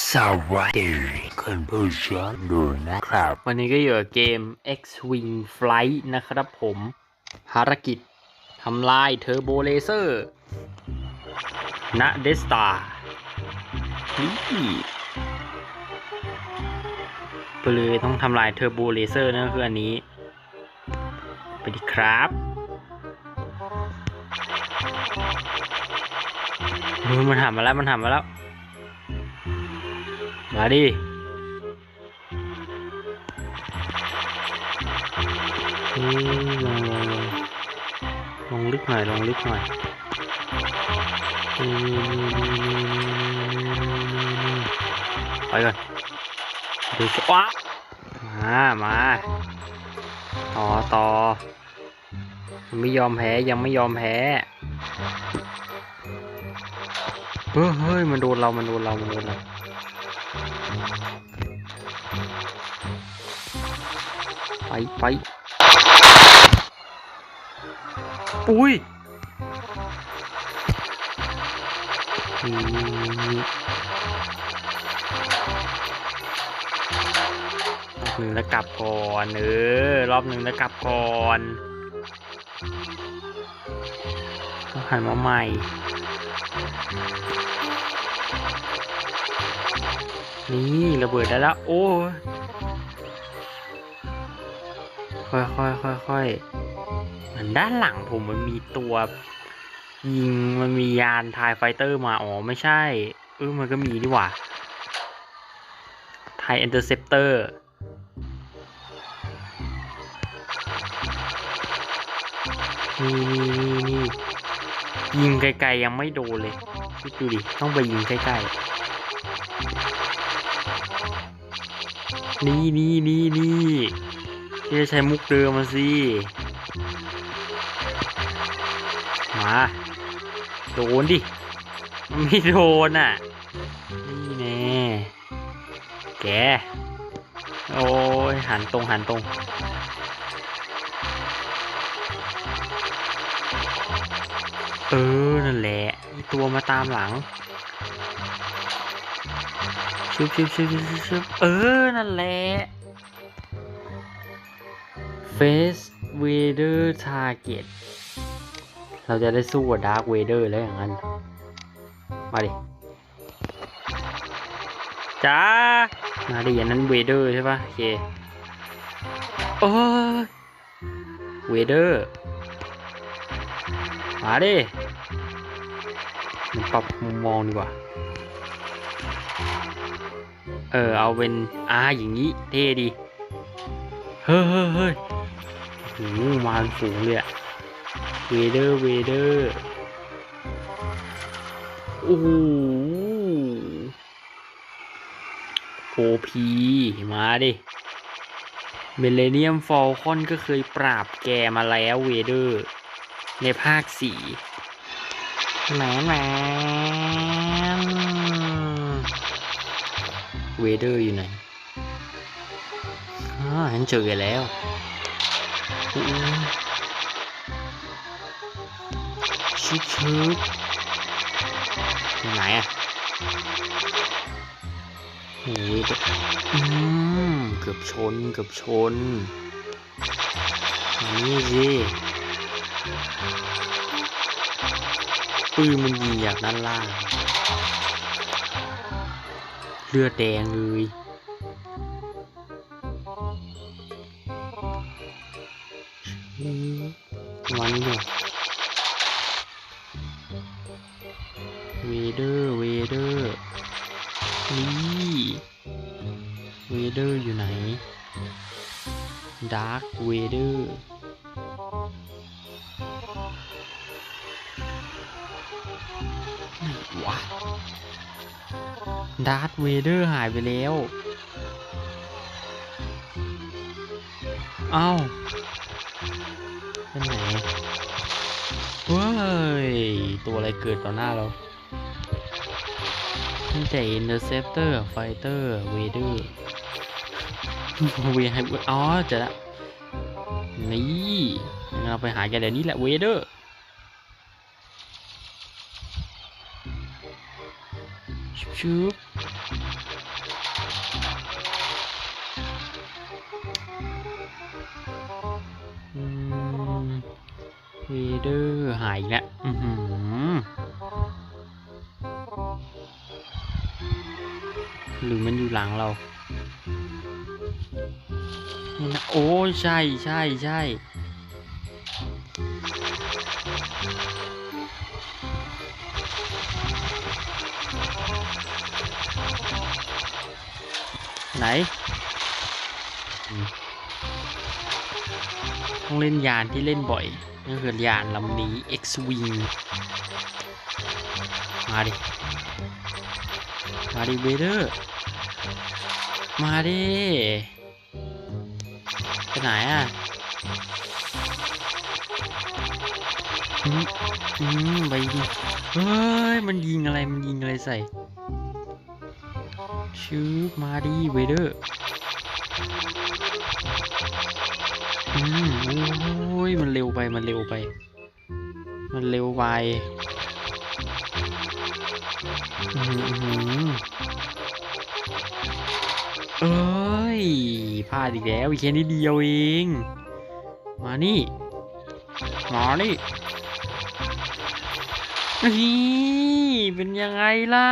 สวัสดีคุณผู้ชมดูนะครับ วันนี้ก็อยู่กับเกม X-Wing Flight นะครับผม ภารกิจทำลายเทอร์โบเลเซอร์ณเดสตานี่ไปเลยต้องทำลายเทอร์โบเลเซอร์นั่นคืออันนี้ ไปดีครับมันหันมาแล้วมันหันมาแล้ว มาดิลงลงลงลงลึกหน่อยลงลึกหน่อยไปก่อนดูสิว้ามามาต่อต่อยังไม่ยอมแพ้ยังไม่ยอมแพ้เฮ้ยเฮ้ยมันโดนเรา มันโดนเรา มันโดนเรา ไปไปอุ้ยนี่รอบหนึ่งแล้วกลับก่อนเออรอบหนึ่งแล้วกลับก่อนต้องหันมาใหม่ นี่ระเบิดได้แล้ว โอ้ยค่อยค่อยค่อยค่อยเหมือนด้านหลังผมมันมีตัวยิงมันมียานทายไฟเตอร์มา อ๋อ ไม่ใช่ เออมันก็มีดีหว่าไทยเอนเตอร์เซปเตอร์นี่นี่นี่นี่ยิงไกลๆยังไม่โดนเลยคิดดูดิ ต้องไปยิงใกล้ๆ นี่นี่นี่นี่ที่จะใช้มุกเดิมมาสิ มาโดนดิ ไม่โดนอะ นี่แน่แก โอ้ย หันตรงหันตรงเออ นั่นแหละ ตัวมาตามหลัง ชึบชึบชึบชึบชึบเออ นั่นแหละ Face Vader Target เราจะได้สู้กับ Dark Vader แล้วอย่างนั้น มาดิจ้ามาดิอย่างนั้น Vader ใช่ปะโอเคโอ้ย Vader มาดิมันปรับมุมมองดีกว่า เออเอาเป็นอ่าอย่างนี้เท่ดี เฮ้ยเฮ้ยเฮ้ยโอ้โหมาเป็นฝูงเลยอะเวเดอร์เวเดอร์โอ้โหโอพีมาดิเมเลเนียมฟอลคอนก็เคยปราบแกมาแล้วเวเดอร์ ในภาคสี่แหมแหม เวเดอร์อยู่ไหนอ๋อฉันเจอแล้วชิดชืดไหนอะโอ้ยอืมเกือบชน เกือบชนอันนี้สิปืนมันยิงจากด้านล่าง เลือดแดงเลยอืมมันเนี่ยเวเดอร์ เวเดอร์ นี่ เวเดอร์อยู่ไหน ดาร์คเวเดอร์ไหนวะ ดาร์ธเวเดอร์หายไปแล้วเอ้าเป็นไหนเฮ้ย ตัวอะไรเกิดต่อหน้าเรามีแต่ Interceptor Fighter Vader เวให้อ๋อเจอละนี่ เราไปหาแกเดี๋ยวนี้แหละ Vader อชุ ชุบอืมเวเดอร์หายแล้วอือหือหรือมันอยู่หลังเรา โอ้ใช่ใช่ใช่ ไหนต้องเล่นยานที่เล่นบ่อยนั่นคือยานลำนี้ X-Wing มาดิ มาดิเวเดอร์ มาดิไปไหนอะอืมอืมไปดิเฮ้ย มันยิงอะไร มันยิงอะไรใส่ ชื่อมาดิเวเดอร์อืมโอ้ยมันเร็วไปมันเร็วไป มันเร็วไปอือหืออื้อหือเอ้ยพลาดอีกแล้วอีกแค่นิดเดียวเอง มานี่ มานี่นี่เป็นยังไงล่ะ